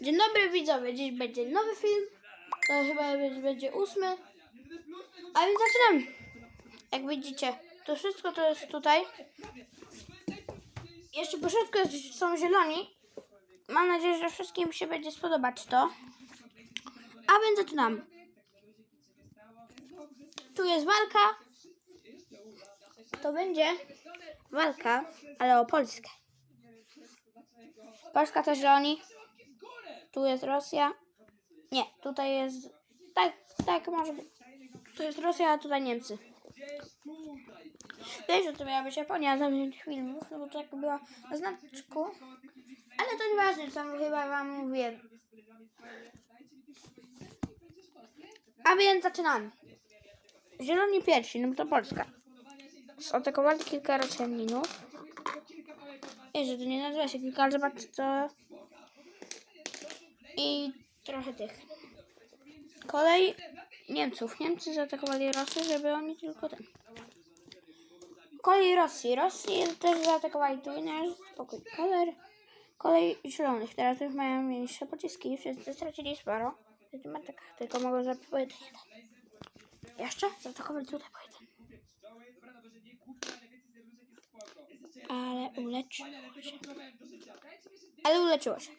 Dzień dobry widzowie, dziś będzie nowy film. To chyba będzie- ósmy. A więc zaczynamy. Jak widzicie, to wszystko to jest tutaj. Jeszcze po środku jest- są zieloni. Mam nadzieję, że wszystkim się będzie spodobać to. A więc zaczynamy. Tu jest walka. To będzie walka, ale o Polskę. Polska to zieloni. Tu jest Rosja. Nie, tutaj jest. Tak, tak może być. Tu jest Rosja, a tutaj Niemcy. Wiesz, że to miała być Japonia zamiast filmów, no bo tak była na znaczku. Ale to nieważne, co chyba wam mówiłem. A więc zaczynamy. Zieloni pierwsi, no to Polska. Zaatakowali kilka Rosjaninów. Jezu, to nie nazywa się kilka, ale zobaczcie to. I trochę tych. Kolej Niemców. Niemcy zaatakowali Rosję, żeby oni tylko ten. Kolej Rosji. Rosji też zaatakowali tu i nasz spokój. Kolej, kolej Zielonych. Teraz już mają mniejsze pociski. Wszyscy stracili sporo. Tylko mogą zabić jeden. Jeszcze? Zaatakowali tutaj po jeden. Ale uleczyło się. Ale uleczyło się.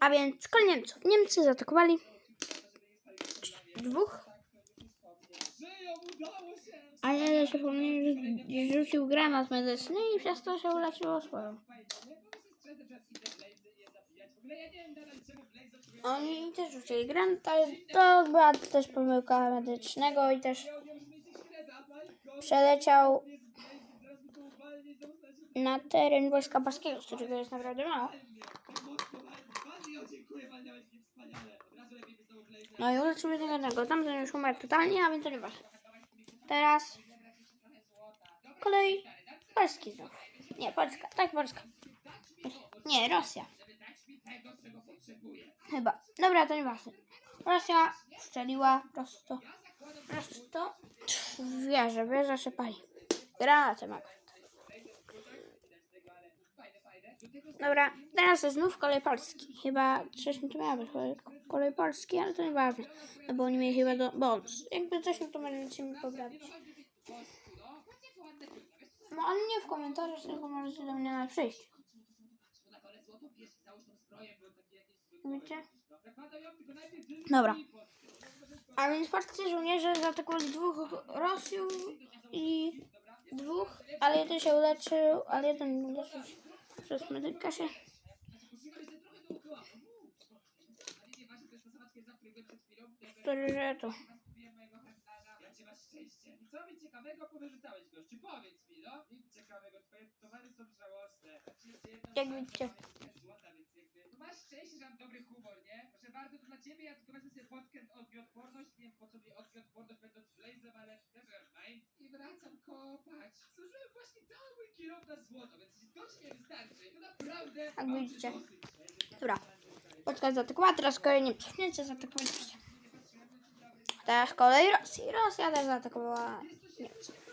A więc kolej Niemców. Niemcy zaatakowali dwóch. Ale się pomylił, że rzucił granat medyczny i przez to się uleczyło swoją. Oni też rzucili granat, ale to była też pomyłka medycznego i też przeleciał na teren Wojska Paskiego, z którego jest naprawdę mało. No i uleczył jednego. Tamten już umarł totalnie, a więc to nie ważne. Teraz kolej Polski znów. Nie, Polska. Tak, Polska. Nie, Rosja. Chyba. Dobra, to nieważne. Rosja strzeliła prosto. Prosto. w Wieżę, wieża się pali. Granatem akurat. Dobra, teraz jest znów kolej Polski. Chyba wcześniej to miała być kolej- kolej Polski, ale to nieważne. No bo oni mieli chyba do bonus. Jakby coś, no to mi poprawić. No ale nie w komentarzach, tylko możecie do mnie na przyjść. Wiecie? Dobra. A więc polscy żołnierze zaatakowali dwóch Rosjan i dwóch, ale jeden się uleczył, ale jeden uleczył się medyka się. Który, że to. Co mi ciekawego powyrzucałeś, gościu? Powiedz mi, no. Nic ciekawego, twoje towary są żałosne. Jak widzicie. No masz szczęście, że mam dobry humor, nie? Proszę bardzo, to dla ciebie, ja tylko wezmę sobie podkę odporność, nie wiem po co mi odporność na złoto, więc jeśli to ci nie wystarczy, to naprawdę mam widzicie. dosyć. Dobra. Polska zaatakowała, teraz kolej Niemców. Niemcy zaatakowali Rosję. Teraz kolej Rosji. Rosja też zaatakowała Niemców.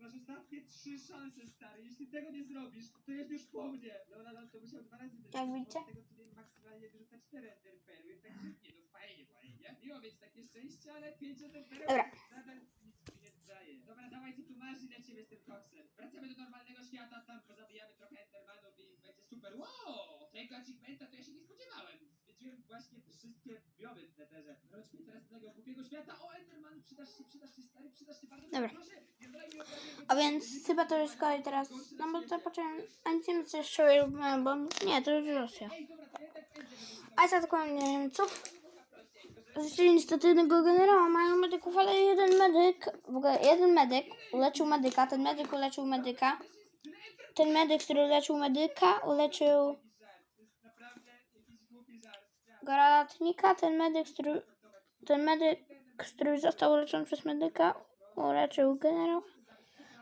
Masz ostatnie trzy szanse, stary. Jeśli tego nie zrobisz, to jest już po mnie. Dobra, no to musiał dwa razy wyrzucić. Jak widzicie? Tego co maksymalnie cztery enderperły. Także nie, no fajnie, fajnie. Miło mieć takie szczęście, ale pięć Dobra. nadal nic mi nie daje. Dobra, dawaj co tu masz i lecimy z tym koksem. Wracamy do normalnego świata, tam pozabijamy trochę endermanów i będzie super. Wow! Tego achievementa to ja się nie spodziewałem. Zwiedziłem właśnie wszystkie biomy w netherze. Wróćmy teraz do tego głupiego świata. O, enderman, przydasz się, przydasz się, stary, przydasz się bardzo. Dobra. Proszę, nie mi obrażeń, A więc chyba to jest kolej teraz. No bo to począłem. A nie coś jeszcze robiłem, bo nie, to już Rosja. A zaatakowałem Niemców. Zniszczyli niestety jednego generała, mają medyków, ale jeden medyk, w ogóle jeden medyk uleczył medyka, ten medyk uleczył medyka. Ten medyk, który uleczył medyka, uleczył granatnika, ten medyk, który, ten medyk, który został uleczony przez medyka, uleczył generał.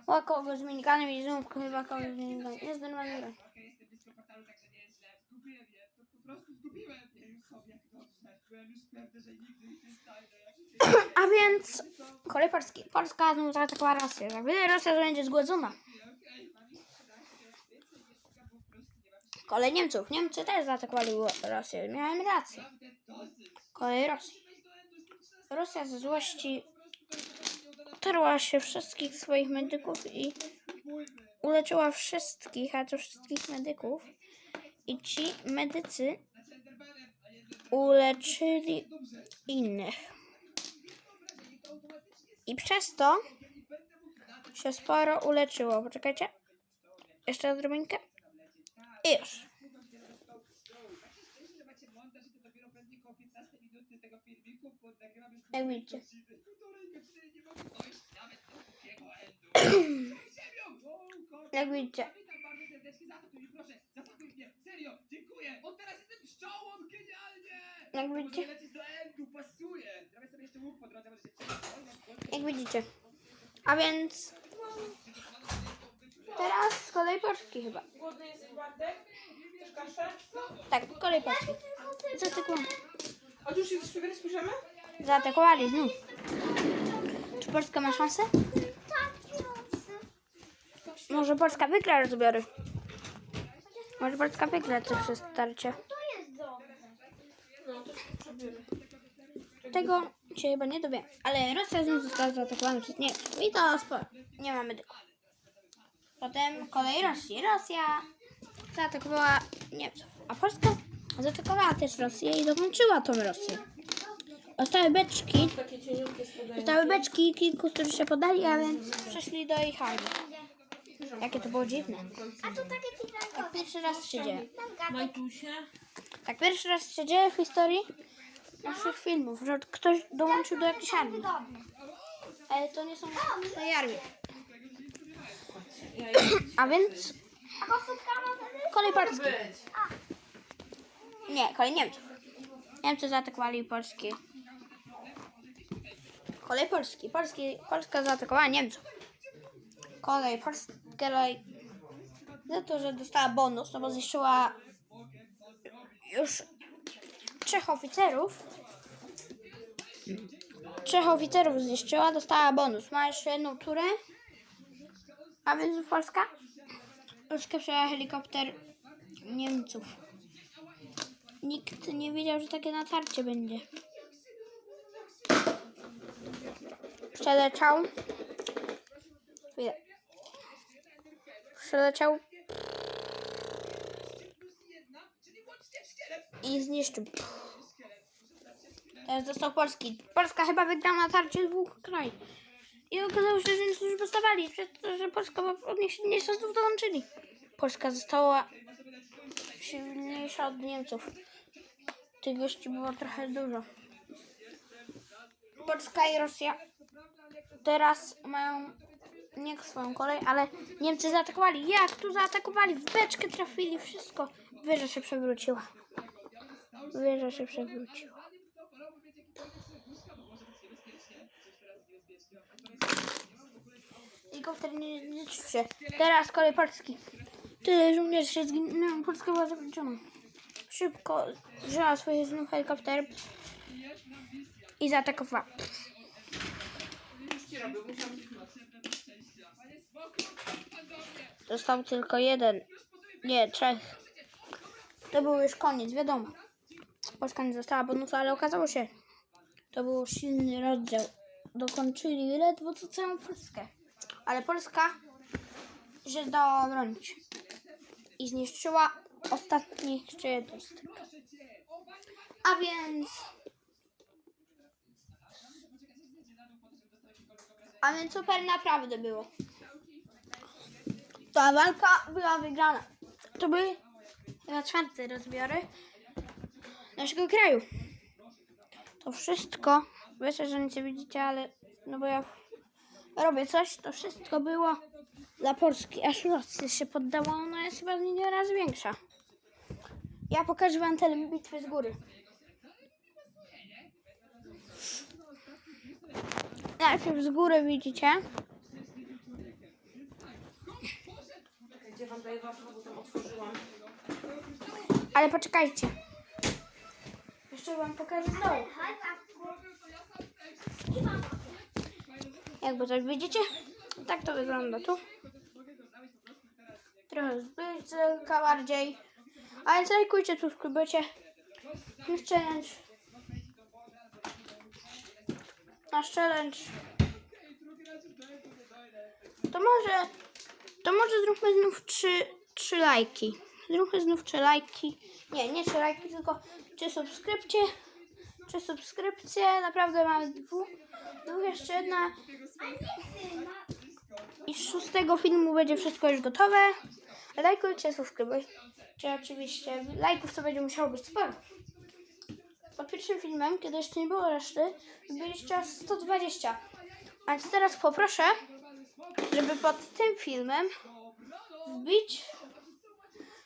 O kogo z minikanem i znów chyba kogoś z minikanem. Jest normalnie. Okej, jestem blisko portalu, także nie jest źle. Zgubiłem je. To po prostu zgubiłem je już sobie, jak dobrze. Byłem już pewny, że nigdy ich nie znajdę. Ja się A więc kolej Polski. Polska znów zaatakowała Rosję. Za chwilę Rosja będzie zgłodzona. Okej, mam ich 13, więcej nie szukam, bo po prostu nie mam się Kolej Niemców. Niemcy też zaatakowali Rosję. Miałem rację. Kolej Rosji. Weź do endu z tym 13, Rosja ze złości po prostu to jest nie udana tarła się wszystkich swoich medyków i uleczyła wszystkich, a to wszystkich medyków. I ci medycy Znaczy Endermanem, a nie Endermanem. Uleczyli innych. I przez to się sporo uleczyło. Poczekajcie. Jeszcze odrobinkę. I już. że macie montaż i to dopiero pewnie koło 15 minuty tego filmiku, bo nagrywam już Jak widzicie. godziny. Półtorej się przejść. Jak widzicie. A więc teraz z kolei Polski chyba. Głodny jesteś Bartek? Chcesz kaszę? Tak, kolej Polski. Zaatakowali. A tu już jesteś przegrać, piszemy? Zaatakowali znów. Czy Polska ma szansę? Może Polska wygra rozbiory. Może Polska wygra przez starcie. No. Tego się chyba nie dowiem. Ale Rosja znów została zaatakowana przez Niemców. I to sporo. Nie mamy medyków. Potem kolej Rosji. Rosja zaatakowała Niemców. A Polska zaatakowała też Rosję i dokończyła tą Rosję. Zostały beczki. Takie. Zostały beczki kilku, którzy się podali, a więc przeszli do ich armii. Jakie to było dziwne. Tak pierwszy raz się dzieje. Tak pierwszy raz się dzieje w historii naszych filmów, że ktoś dołączył do jakiejś armii. Ale to nie są tej armii. A więc kolej Polski. Nie, kolej Niemców. Niemcy zaatakowali Polski. Kolej Polski. Polski. Polska zaatakowała Niemców. Kolej Polski. Kolej za to, że dostała bonus, no bo zniszczyła już trzech oficerów. Trzech oficerów zniszczyła, dostała bonus. Ma jeszcze jedną turę. A więc Polska? Polska przejęła helikopter Niemców. Nikt nie wiedział, że takie natarcie będzie. Przeleciał. Przeleciał i zniszczył. Teraz dostał Polski. Polska chyba wygrała natarcie dwóch krajów. I okazało się, że niektórzy postawali, przez to, że Polska od nich nie znów dołączyli. Polska została silniejsza od Niemców. Tych gości było trochę dużo. Polska i Rosja teraz mają nie swoją kolej, ale Niemcy zaatakowali. Jak tu zaatakowali? W beczkę trafili, wszystko. Wieża się przewróciła. Wieża się przewróciła. Helikopter nie zniszczył się. Teraz kolej Polski. Tyle żołnierzy się zginęło. Polska była zakończona. Szybko wzięła swoje znów helikopter i zaatakowała. Został tylko jeden. Nie, trzech. To był już koniec, wiadomo. Polska nie została bonusu, ale okazało się, to był silny rozdział. Dokończyli ledwo co całą Polskę. Ale Polska się zdała obronić. I zniszczyła jeszcze jednostek. A więc... A więc super naprawdę było. Ta walka była wygrana. To były chyba czwarte rozbiory naszego kraju. To wszystko, wiecie, że nic nie widzicie, ale no bo ja robię coś, to wszystko było dla Polski. Aż Rosja się poddała, ona jest chyba nie razy większa. Ja pokażę wam tę bitwę z góry. Najpierw z góry widzicie. Gdzie wam daję bo tam otworzyłam. Ale poczekajcie. jeszcze wam pokażę z dołu. Jakby tak widzicie, tak to wygląda tu. Trochę zbytka bardziej. A więc lajkujcie, subskrybujcie. Nasz challenge. Nasz challenge. To może, to może zróbmy znów trzy, trzy lajki. Zróbmy znów trzy lajki. Nie, nie trzy lajki, tylko trzy subskrypcje. Trzy subskrypcje. Naprawdę mamy dwóch. Dwóch jeszcze jedna. I z szóstego filmu będzie wszystko już gotowe. Lajkujcie, subskrybujcie. Oczywiście lajków to będzie musiało być sporo. Pod pierwszym filmem, kiedy jeszcze nie było reszty, byliście aż 120. A więc teraz poproszę, żeby pod tym filmem wbić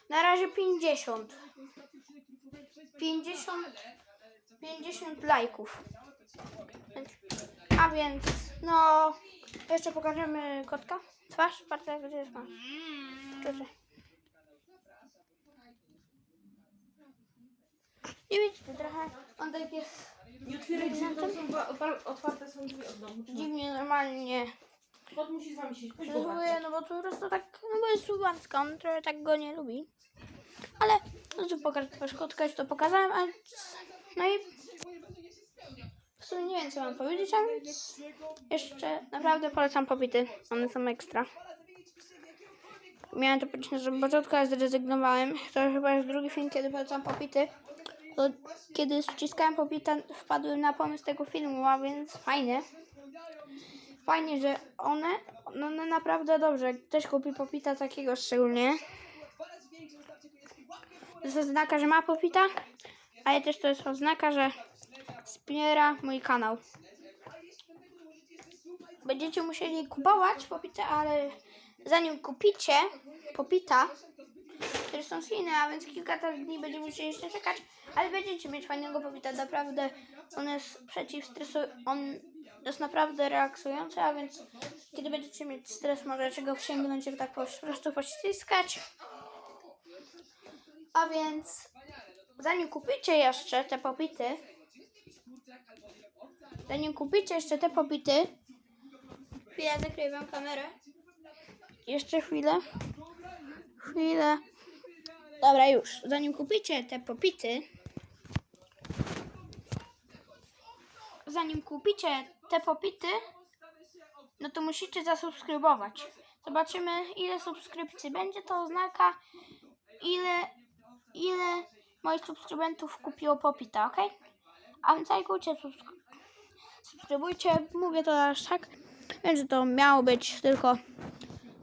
na razie 50. 50, 50 lajków. A więc, no, jeszcze pokażemy kotka. Twarz, patrzę, gdzie jest masz. Tutaj. Nie widzicie trochę, on tak jest Nie otwieraj drzwi, to są dwa- otwar- otwarte są drzwi od domu. dziwnie normalnie. Kot musi z wami siedzieć. Chodź Zachowuje, no bo po prostu tak, no bo jest słowańska, on trochę tak go nie lubi. Ale, no że pokażę twarz kotka, już to pokazałem, a no i w sumie nie wiem co mam powiedzieć, a więc jeszcze naprawdę polecam popity, one są ekstra. Miałem to powiedzieć na początku, ale zrezygnowałem. To chyba jest drugi film, kiedy polecam popity. To kiedy ściskałem popita, wpadłem na pomysł tego filmu, a więc fajnie. Fajnie, że one, no one naprawdę dobrze. Ktoś kupi popita takiego szczególnie. To jest że ma popita, ale też to jest oznaka, że wspiera mój kanał. Będziecie musieli kupować popitę, ale zanim kupicie popita, które są fajne, a więc kilka dni będziecie musieli jeszcze czekać, ale będziecie mieć fajnego popita, naprawdę on jest przeciw stresu, on jest naprawdę relaksujący, a więc kiedy będziecie mieć stres, możecie go sięgnąć i tak po prostu pościskać. A więc zanim kupicie jeszcze te popity, zanim kupicie jeszcze te popity, chwilę zakryję wam kamerę. Jeszcze chwilę. Chwilę. Dobra, już. Zanim kupicie te popity, zanim kupicie te popity, no to musicie zasubskrybować. Zobaczymy, ile subskrypcji będzie. To oznaka, ile, ile moich subskrybentów kupiło popita, ok? A więc lajkujcie, subskry- subskrybujcie. Mówię to aż tak, wiem, że to miało być tylko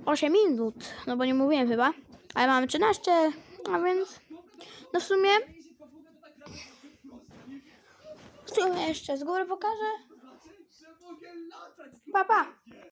8 minut, no bo nie mówiłem chyba, ale mamy 13, a więc no w sumie w sumie jeszcze z góry pokażę. Pa, pa.